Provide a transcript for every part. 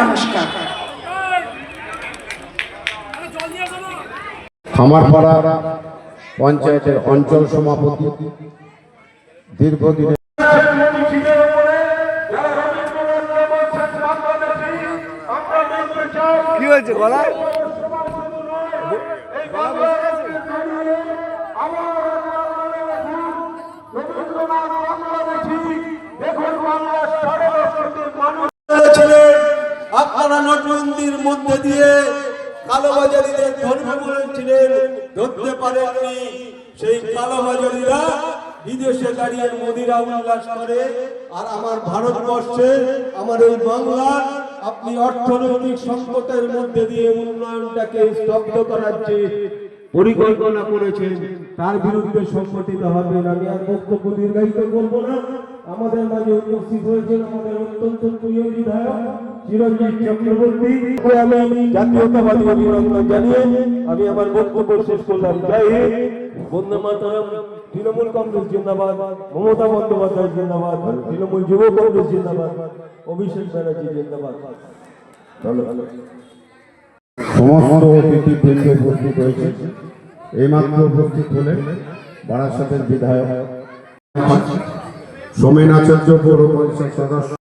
নমস্কার। খামারপাড়া পঞ্চায়েতের অঞ্চল সভাপতি দীর্ঘদিনে কি হয়েছে গলা? আপনারা নোটবন্দির মধ্যে দিয়ে কালোবাজারিদের ধর্মে বলেছিলেন ধরতে পারেননি। সেই কালোবাজারিরা বিদেশে দাঁড়িয়ে মোদিরা উল্লাস করে। আর আমার ভারতবর্ষে, আমার এই বাংলার আপনি অর্থনৈতিক সংকটের মধ্যে দিয়ে উন্নয়নটাকে স্তব্ধ করার যে পরিকল্পনা করেছেন, তার বিরুদ্ধে সংগঠিত হবেন। আমি আর বক্তব্য দীর্ঘায়িত করব না। আমাদের মাঝে উপস্থিত হয়েছেন আমাদের অত্যন্ত প্রিয় বিধায়ক চিরঞ্জিত চক্রবর্তী আমি আমি জাতীয়তাবাদী অভিনন্দন জানিয়ে আমি আমার বক্তব্য শেষ করলাম। জয় হিন্দ। বন্দে মাতারাম তৃণমূল কংগ্রেস জিন্দাবাদ মমতা বন্দ্যোপাধ্যায় জিন্দাবাদ তৃণমূল যুব কংগ্রেস জিন্দাবাদ অভিষেক ব্যানার্জি জিন্দাবাদ। ভালো ভালো। সমস্ত অতিথি বৃন্দ উপস্থিত হয়েছে। এইমাত্র উপস্থিত হলেন বারাসাতের বিধায়ক। সোমেন আচার্য পৌর পরিষদ সদস্য।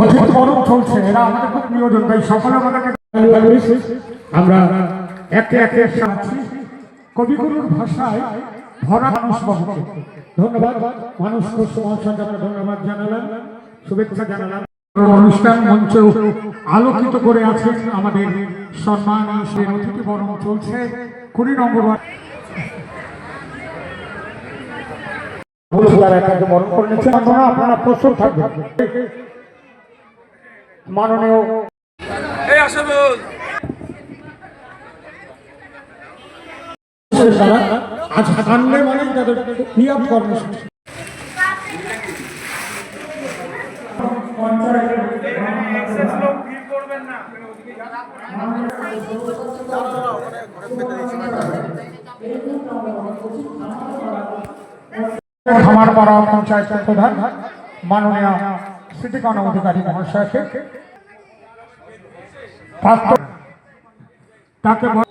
অধিক গরম চলছে, এরা আমাদের খুব প্রিয়জন তাই সকলে আমরা একে একে সাথী কবিগুরুর ভাষায় ভরা মানুষ ধন্যবাদ। মানুষ মহাশয়কে আমরা ধন্যবাদ জানালাম। শুভেচ্ছা জানালাম। অনুষ্ঠান মঞ্চ আলোকিত করে আছেন আমাদের সম্মান অতিথি বরণ চলছে। কুড়ি নম্বর আপনারা প্রস্তুত থাকবেন। মাননীয় দ্বারা আজ সামনে মানে তাদের কর্মসূচি। পাড়া পঞ্চায়েত প্রধান মাননীয় সিটি কর্ম অধিকারী মহাশয়কে। তাকে বল-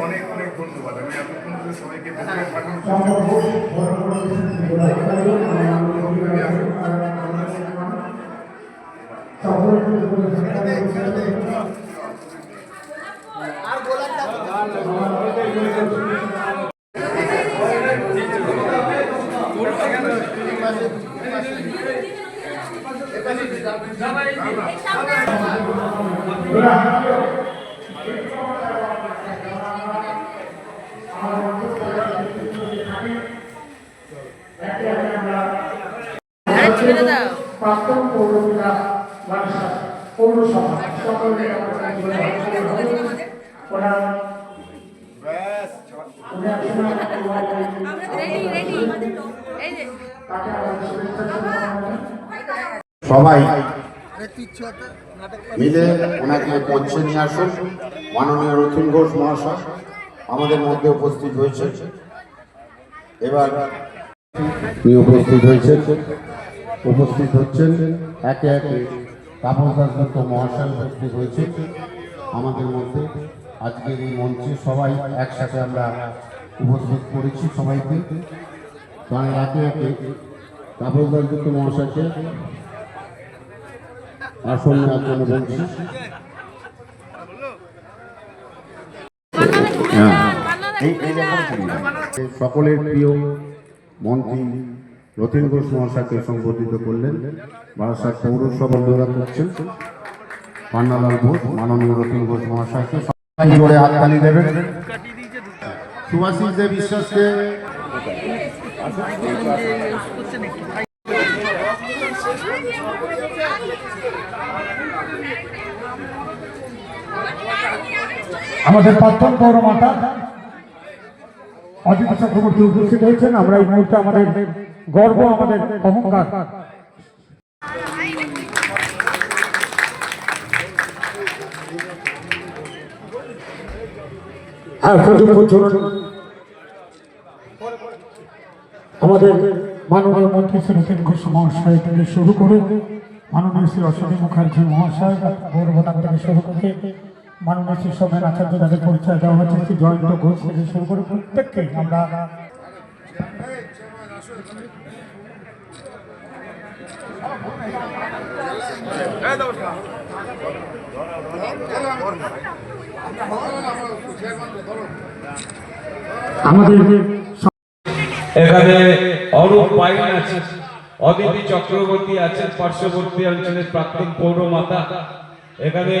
অনেক অনেক ধন্যবাদ আমি এতক্ষণ ধরে সবাইকে ভেতরে পাঠানোর প্রাক্তন পৌরপিতা বারাসা পৌরসভা সকলকে ওরা উনি আসলে রেডি রেডি এই যে তাকে আমাদের শুভেচ্ছা জানানো সবাই মিলে ওনাকে মঞ্চে নিয়ে আসুন। মাননীয় রথিন ঘোষ মহাশয় আমাদের মধ্যে উপস্থিত হয়েছে। এবার তিনি উপস্থিত হয়েছে উপস্থিত হচ্ছেন একে একে তাপস দাসদত্ত মহাশয় উপস্থিত হয়েছে আমাদের মধ্যে। আজকের এই মঞ্চে সবাই একসাথে আমরা উপস্থিত করেছি সবাইকে। তো আমি একে একে তাপস দাসদত্ত মহাশয়কে আসন নেওয়ার জন্য বলছি সকলের প্রিয় মন্ত্রী রতিন ঘোষ মহাশয়কে সংবর্ধিত করলেন। বারাসাত পৌরসভা বন্ধুরা করছেন। পান্নালাল ঘোষ মাননীয় রতিন ঘোষ মহাশয়কে সবাই জোরে হাততালি দেবেন। সুভাষিস দেব বিশ্বাসকে আমাদের প্রাক্তন পৌরমাতা অজিত চক্রবর্তী উপস্থিত হয়েছেন। আমরা এই মুহূর্তে আমাদের গর্ব, আমাদের অহংকার। হ্যাঁ প্রচুর প্রচুর আমাদের মাননীয় মন্ত্রী শ্রী রতীন ঘোষ মহাশয় থেকে শুরু করে মাননীয় শ্রী অশ্বতী মুখার্জি মহাশয় গৌরবদান থেকে শুরু করে মাননীয় শ্রী সোমেন আচার্য তাদের পরিচয় দেওয়া হচ্ছে শ্রী জয়ন্ত ঘোষ থেকে শুরু করে প্রত্যেককে আমরা আমাদের এখানে অরূপ পাইন আছে অদিতি চক্রবর্তী আছেন, পার্শ্ববর্তী অঞ্চলের প্রাক্তন পৌরমাতা। এখানে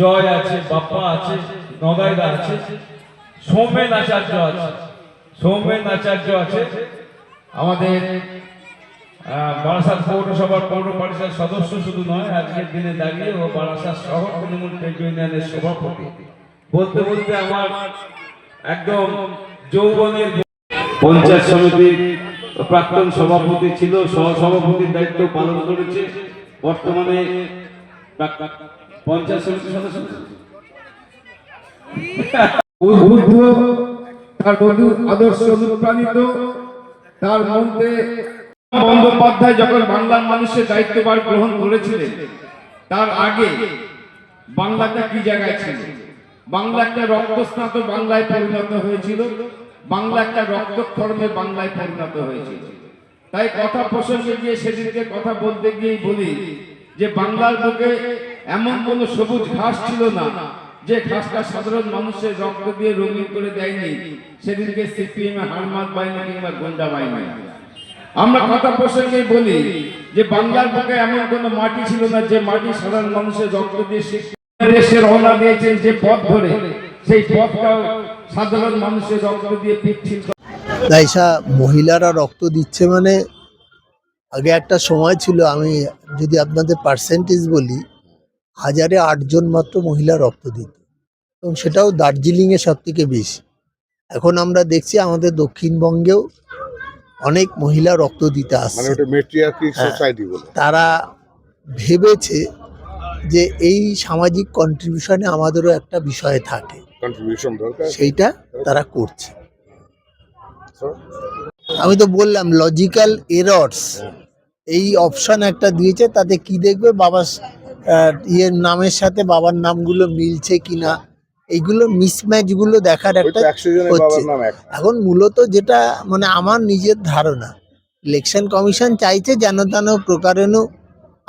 জয় আছে, বাপ্পা আছে, নগাইদা আছে, সৌমেন আচার্য আছে, সৌমেন আচার্য আছে। আমাদের বারাসাত পৌরসভার পৌর পরিষদ সদস্য শুধু নয়, আজকের দিনে দাঁড়িয়ে ও বারাসাত শহর তৃণমূল ট্রেড ইউনিয়নের সভাপতি। বলতে বলতে আমার একদম যৌবনের পঞ্চায়েত সমিতির প্রাক্তন সভাপতি ছিল সহ সভাপতির দায়িত্ব পালন করেছে। বর্তমানে পঞ্চায়েত সমিতির সদস্য। তার বন্ধু আদর্শ অনুপ্রাণিত, তার মধ্যে বন্দ্যোপাধ্যায় যখন বাংলার মানুষের দায়িত্বভার গ্রহণ করেছিলেন, তার আগে বাংলাটা কি জায়গায় ছিল? বাংলা একটা রক্তস্নাত বাংলায় পরিণত হয়েছিল। বাংলা একটা রক্তক্ষরণে বাংলায় পরিণত হয়েছে। তাই কথা প্রসঙ্গে গিয়ে সেদিনকে কথা বলতে গিয়েই বলি যে বাংলার বুকে এমন কোনো সবুজ ঘাস ছিল না যে ঘাসটা সাধারণ মানুষের রক্ত দিয়ে রঙিন করে দেয়নি। সেদিনকে সিপিএম হারমাত বাহিনী কিংবা গোন্ডা বাহিনী আমরা কথা প্রসঙ্গে বলি যে বাংলার বুকে এমন কোনো মাটি ছিল না যে মাটি সাধারণ মানুষের রক্ত দিয়ে দেশে রওনা দিয়েছেন যে পথ ধরে। সেই পথটাও সাধারণ মানুষের রক্ত দিয়ে পিচ্ছিল গাইসা মহিলারা রক্ত দিচ্ছে মানে আগে একটা সময় ছিল আমি যদি আপনাদের পার্সেন্টেজ বলি হাজারে আটজন মাত্র মহিলা রক্ত দিত। এবং সেটাও দার্জিলিংয়ে সব থেকে বেশি। এখন আমরা দেখছি আমাদের দক্ষিণবঙ্গেও অনেক মহিলা রক্ত দিতে মানে আসছে ওটা মেট্রিয়ার্কিক হ্যাঁ। সোসাইটি বলে। তারা ভেবেছে যে এই সামাজিক কন্ট্রিবিউশনে আমাদেরও একটা বিষয় থাকে। কন্ট্রিবিউশন দরকার সেইটা তারা করছে। আমি তো বললাম লজিক্যাল এরর্স এই অপশন একটা দিয়েছে তাতে কি দেখবে? বাবা ইয়ের নামের সাথে বাবার নামগুলো মিলছে কিনা? এইগুলো মিসম্যাচগুলো দেখার একটা হচ্ছে। এখন মূলত যেটা মানে আমার নিজের ধারণা ইলেকশন কমিশন চাইছে যেন তেন প্রকারেণ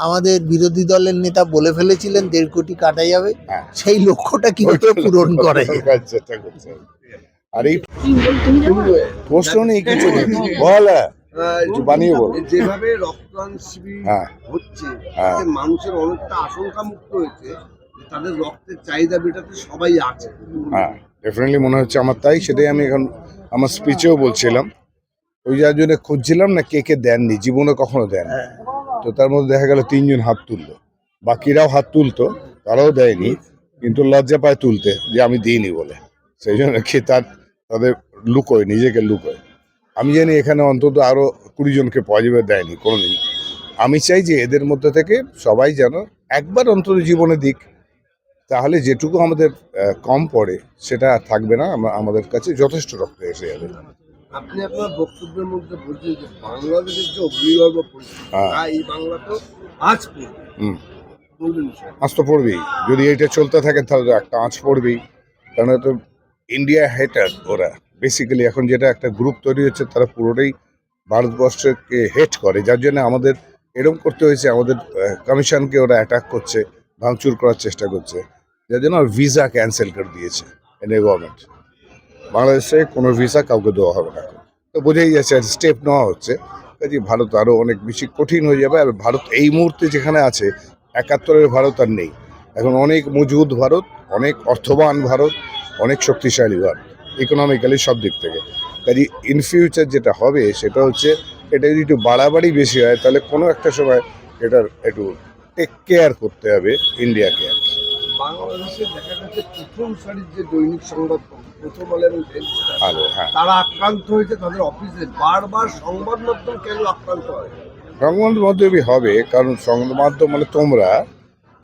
আমাদের বিরোধী দলের নেতা বলে ফেলেছিলেন দেড় কোটি কাটা যাবে। হ্যাঁ। সেই লক্ষ্যটা কি পূরণ করে আর এই প্রশ্ন নেই কিছু নেই। বল বানিয়ে বল। যেভাবে রক্তদান শিবির হ্যাঁ। হচ্ছে হ্যাঁ। মানুষের অনেকটা আশঙ্কা মুক্ত হয়েছে তাদের রক্তের চাহিদা মেটাতে সবাই আছে। হ্যাঁ ডেফিনেটলি মনে হচ্ছে আমার তাই সেটাই আমি এখন আমার স্পিচেও বলছিলাম। ওই যার জন্য খুঁজছিলাম না কে কে দেননি জীবনে কখনো দেন তো তার মধ্যে দেখা গেল তিনজন হাত তুললো। বাকিরাও হাত তুলতো, তারাও দেয়নি, কিন্তু লজ্জা পায় তুলতে যে আমি দিইনি বলে। সেই জন্য কি তার, তাদের লুকোয় নিজেকে লুকোয় আমি জানি এখানে অন্তত আরও কুড়ি জনকে পজিটিভ দেয়নি, কোনোদিন। আমি চাই যে এদের মধ্যে থেকে সবাই যেন একবার অন্তত জীবনে দিক। তাহলে যেটুকু আমাদের কম পড়ে, সেটা থাকবে না। আমাদের কাছে যথেষ্ট রক্ত এসে যাবে। আপনি আপনার বক্তব্যের মধ্যে বলছেন যে বাংলাদেশের যে অগ্নিগর্ভ পরিস্থিতি হ্যাঁ। এই বাংলা তো আজ পড়বে। আঁচ তো পড়বেই। যদি এটা চলতে থাকে তাহলে একটা আঁচ পড়বেই। কারণ তো ইন্ডিয়া হেটার ওরা। বেসিক্যালি এখন যেটা একটা গ্রুপ তৈরি হচ্ছে তারা পুরোটাই ভারতবর্ষকে হেট করে। যার জন্য আমাদের এরকম করতে হয়েছে আমাদের কমিশনকে ওরা অ্যাটাক করছে ভাঙচুর করার চেষ্টা করছে। যার জন্য ভিসা ক্যান্সেল করে দিয়েছে ইন্ডিয়া গভর্নমেন্ট বাংলাদেশে কোনো ভিসা কাউকে দেওয়া হবে না। তো বোঝাই যাচ্ছে স্টেপ নেওয়া হচ্ছে। কাজে ভারত আরও অনেক বেশি কঠিন হয়ে যাবে। আর ভারত এই মুহূর্তে যেখানে আছে, একাত্তরের ভারত আর নেই। এখন অনেক মজবুত ভারত, অনেক অর্থবান ভারত, অনেক শক্তিশালী ভারত ইকোনমিক্যালি সব দিক থেকে। কাজে ইন ফিউচার যেটা হবে, সেটা হচ্ছে এটা যদি একটু বাড়াবাড়ি বেশি হয়, তাহলে কোনো একটা সময় এটার একটু টেক কেয়ার করতে হবে ইন্ডিয়াকে আর কি। বাংলাদেশে দেখা গেছে প্রথম সারির যে দৈনিক সংবাদ প্রথম আলো হ্যাঁ। তারা আক্রান্ত হয়েছে তাদের অফিসে। বারবার সংবাদ মাধ্যম কেন আক্রান্ত হয়? সংবাদ মাধ্যমই হবে কারণ সংবাদ মাধ্যম মানে তোমরা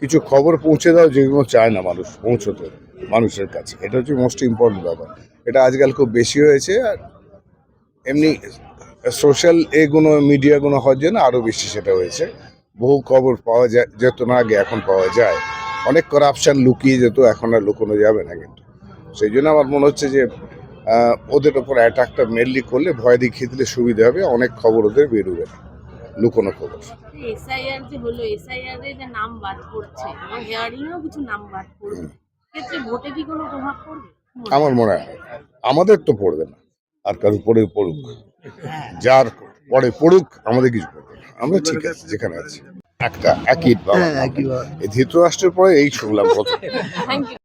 কিছু খবর পৌঁছে দাও যেগুলো চায় না মানুষ পৌঁছতে মানুষের কাছে। এটা হচ্ছে মোস্ট ইম্পর্টেন্ট ব্যাপার। এটা আজকাল খুব বেশি হয়েছে আর এমনি সোশ্যাল এগুলো মিডিয়াগুলো হওয়ার জন্য আরও বেশি সেটা হয়েছে। বহু খবর পাওয়া যায় যেত না আগে এখন পাওয়া যায়। অনেক করাপশন লুকিয়ে যেত এখন আর লুকোনো যাবে না কিন্তু। সেই জন্য আমার মনে হচ্ছে যে ওদের ওপর অ্যাটাকটা মেনলি করলে ভয় দেখিয়ে দিলে সুবিধা হবে অনেক খবর ওদের বেরোবে না লুকোনো খবর। এসআইআর যে হলো এসআইআর এ যে নাম বাদ পড়ছে এবং হেয়ারিং এও কিছু নাম বাদ পড়বে। ক্ষেত্রে ভোটে কি কোনো প্রভাব পড়বে? আমার মনে হয় আমাদের তো পড়বে না আর কারও পড়ে পড়ুক। যার পরে পড়ুক আমাদের কিছু পড়বে না। আমরা ঠিক আছে যেখানে আছি। একটা একই হ্যাঁ ধৃতরাষ্ট্রের পরে এই শুনলাম কথা